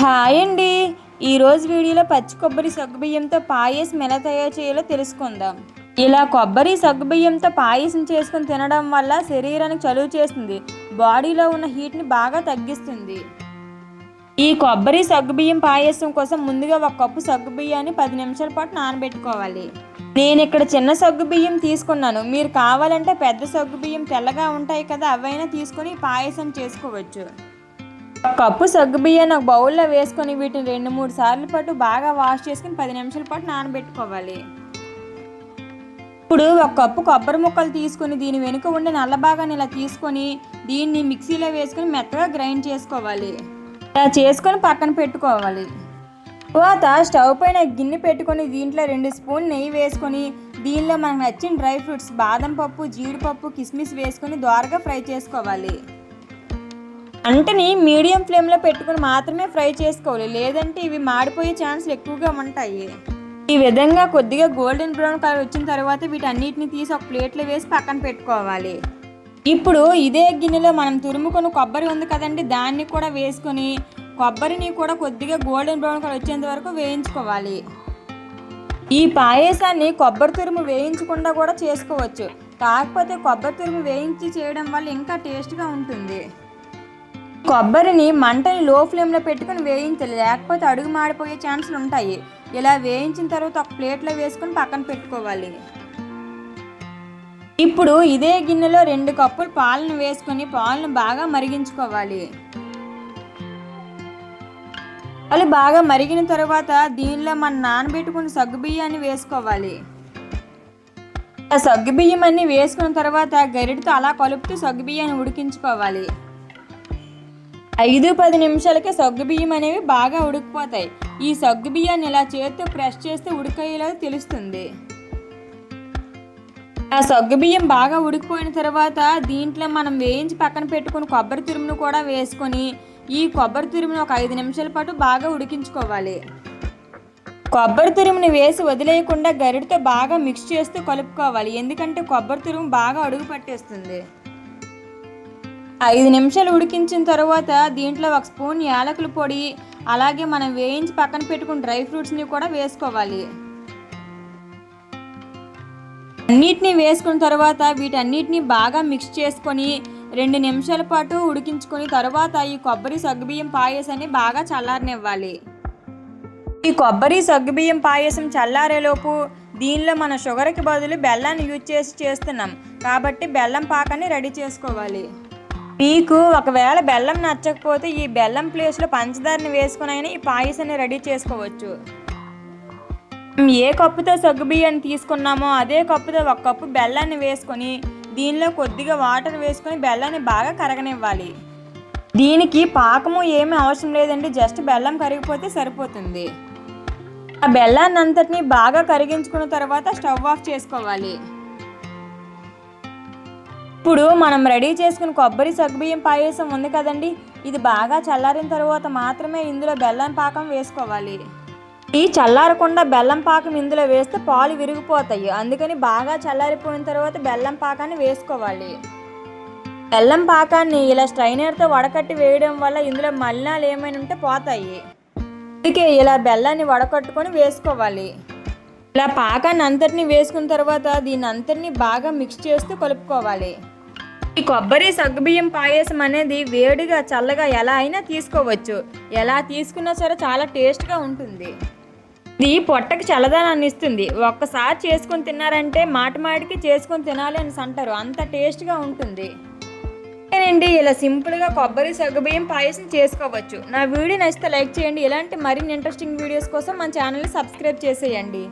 Hi అండి ఈరోజు వీడియోలో పచ్చి కొబ్బరి సగ్గుబియ్యంతో పాయసం ఎలా తయారు చేయాలో తెలుసుకుందాం. ఇలా కొబ్బరి సగ్గుబియ్యంతో పాయసం చేసుకుని తినడం వల్ల శరీరానికి చలువ చేస్తుంది. బాడీలో ఉన్న హీట్ని బాగా తగ్గిస్తుంది. ఈ కొబ్బరి సగ్గుబియ్యం పాయసం కోసం ముందుగా ఒక కప్పు సగ్గుబియ్యాన్ని పది నిమిషాల పాటు నానబెట్టుకోవాలి. నేను ఇక్కడ చిన్న సగ్గుబియ్యం తీసుకున్నాను. మీరు కావాలంటే పెద్ద సగ్గుబియ్యం తెల్లగా ఉంటాయి కదా అవైనా తీసుకొని పాయసం చేసుకోవచ్చు. కప్పు సగ్గుబియ్యాన్ని ఒక బౌల్లో వేసుకొని వీటిని రెండు మూడు సార్లు పాటు బాగా వాష్ చేసుకుని పది నిమిషాల పాటు నానబెట్టుకోవాలి. ఇప్పుడు ఒక కప్పు కొబ్బరి ముక్కలు తీసుకొని దీని వెనుక ఉండే నల్ల భాగాన్ని ఇలా తీసుకొని దీన్ని మిక్సీలో వేసుకొని మెత్తగా గ్రైండ్ చేసుకోవాలి. ఇలా చేసుకొని పక్కన పెట్టుకోవాలి. తర్వాత స్టవ్ పైన గిన్నె పెట్టుకొని దీంట్లో రెండు స్పూన్ నెయ్యి వేసుకొని దీనిలో మనకు నచ్చిన డ్రై ఫ్రూట్స్ బాదం పప్పు జీడిపప్పు కిస్మిస్ వేసుకొని దోరగా ఫ్రై చేసుకోవాలి. అంటని మీడియం ఫ్లేమ్లో పెట్టుకుని మాత్రమే ఫ్రై చేసుకోవాలి. లేదంటే ఇవి మాడిపోయే ఛాన్సులు ఎక్కువగా ఉంటాయి. ఈ విధంగా కొద్దిగా గోల్డెన్ బ్రౌన్ కలర్ వచ్చిన తర్వాత వీటన్నిటిని తీసి ఒక ప్లేట్లో వేసి పక్కన పెట్టుకోవాలి. ఇప్పుడు ఇదే గిన్నెలో మనం తురుముకుని కొబ్బరి ఉంది కదండి దాన్ని కూడా వేసుకొని కొబ్బరిని కూడా కొద్దిగా గోల్డెన్ బ్రౌన్ కలర్ వచ్చేంత వరకు వేయించుకోవాలి. ఈ పాయసాన్ని కొబ్బరి తురుము వేయించకుండా కూడా చేసుకోవచ్చు. కాకపోతే కొబ్బరి తురుము వేయించి చేయడం వల్ల ఇంకా టేస్ట్గా ఉంటుంది. కొబ్బరిని మంటని లో ఫ్లేమ్లో పెట్టుకుని వేయించాలి. లేకపోతే అడుగు మాడిపోయే ఛాన్సులు ఉంటాయి. ఇలా వేయించిన తర్వాత ఒక ప్లేట్లో వేసుకొని పక్కన పెట్టుకోవాలి. ఇప్పుడు ఇదే గిన్నెలో రెండు కప్పులు పాలను వేసుకొని పాలను బాగా మరిగించుకోవాలి. అవి బాగా మరిగిన తర్వాత దీనిలో మనం నానబెట్టుకున్న సగ్గుబియ్యాన్ని వేసుకోవాలి. ఆ సగ్గుబియ్యం అన్ని వేసుకున్న తర్వాత గరిటతో అలా కలుపుతూ సగ్గుబియ్యాన్ని ఉడికించుకోవాలి. ఐదు పది నిమిషాలకే సగ్గుబియ్యం అనేవి బాగా ఉడికిపోతాయి. ఈ సగ్గుబియ్యాన్ని ఇలా చేతితో ప్రెస్ చేస్తే ఉడికయ్యేలా తెలుస్తుంది. ఆ సగ్గు బియ్యం బాగా ఉడికిపోయిన తర్వాత దీంట్లో మనం వేయించి పక్కన పెట్టుకుని కొబ్బరి తురుమును కూడా వేసుకొని ఈ కొబ్బరి తురుమును ఒక ఐదు నిమిషాల పాటు బాగా ఉడికించుకోవాలి. కొబ్బరి తురుముని వేసి వదిలేయకుండా గరిటతో బాగా మిక్స్ చేస్తూ కలుపుకోవాలి. ఎందుకంటే కొబ్బరి తురుము బాగా అడుగు పట్టేస్తుంది. ఐదు నిమిషాలు ఉడికించిన తర్వాత దీంట్లో ఒక స్పూన్ యాలకుల పొడి అలాగే మనం వేయించి పక్కన పెట్టుకున్న డ్రై ఫ్రూట్స్ని కూడా వేసుకోవాలి. అన్నిటినీ వేసుకున్న తర్వాత వీటన్నిటిని బాగా మిక్స్ చేసుకొని రెండు నిమిషాల పాటు ఉడికించుకొని తర్వాత ఈ కొబ్బరి సగ్గుబియ్యం పాయసాన్ని బాగా చల్లారనివ్వాలి. ఈ కొబ్బరి సగ్గుబియ్యం పాయసం చల్లారేలోపు దీనిలో మన షుగర్కి బదులు బెల్లాన్ని యూజ్ చేసి చేస్తున్నాం. కాబట్టి బెల్లం పాకాన్ని రెడీ చేసుకోవాలి. మీకు ఒకవేళ బెల్లం నచ్చకపోతే ఈ బెల్లం ప్లేస్లో పంచదారని వేసుకుని అయినా ఈ పాయసాన్ని రెడీ చేసుకోవచ్చు. ఏ కప్పుతో సగ్గుబియ్యాన్ని తీసుకున్నామో అదే కప్పుతో ఒక కప్పు బెల్లాన్ని వేసుకొని దీనిలో కొద్దిగా వాటర్ వేసుకొని బెల్లాన్ని బాగా కరగనివ్వాలి. దీనికి పాకము ఏమీ అవసరం లేదండి జస్ట్ బెల్లం కరిగిపోతే సరిపోతుంది. ఆ బెల్లాన్ని అంతటిని బాగా కరిగించుకున్న తర్వాత స్టవ్ ఆఫ్ చేసుకోవాలి. ఇప్పుడు మనం రెడీ చేసుకున్న కొబ్బరి సగ్గుబియ్యం పాయసం ఉంది కదండి. ఇది బాగా చల్లారిన తర్వాత మాత్రమే ఇందులో బెల్లం పాకం వేసుకోవాలి. ఈ చల్లారకుండా బెల్లం పాకం ఇందులో వేస్తే పాలు విరిగిపోతాయి. అందుకని బాగా చల్లారిపోయిన తర్వాత బెల్లం పాకాన్ని వేసుకోవాలి. బెల్లం పాకాన్ని ఇలా స్ట్రైనర్తో వడకట్టి వేయడం వల్ల ఇందులో మలినాలు ఏమైనా ఉంటే పోతాయి. అందుకే ఇలా బెల్లాన్ని వడకట్టుకొని వేసుకోవాలి. ఇలా పాకాన్ని అంతటిని వేసుకున్న తర్వాత దీన్ని అంతటిని బాగా మిక్స్ చేస్తూ కలుపుకోవాలి. ఈ కొబ్బరి సగ్గుబియ్యం పాయసం అనేది వేడిగా చల్లగా ఎలా అయినా తీసుకోవచ్చు. ఎలా తీసుకున్నా సరే చాలా టేస్ట్గా ఉంటుంది. ఇది పొట్టకి చల్లదనాన్ని ఇస్తుంది. ఒక్కసారి చేసుకొని తిన్నారంటే మాట మాటికి చేసుకొని తినాలి అని అంటారు. అంత టేస్ట్గా ఉంటుంది. అండి ఇలా సింపుల్గా కొబ్బరి సగ్గుబియ్యం పాయసం చేసుకోవచ్చు. నా వీడియో నచ్చితే లైక్ చేయండి. ఇలాంటి మరిన్ని ఇంట్రెస్టింగ్ వీడియోస్ కోసం మన ఛానల్ని సబ్స్క్రైబ్ చేసేయండి.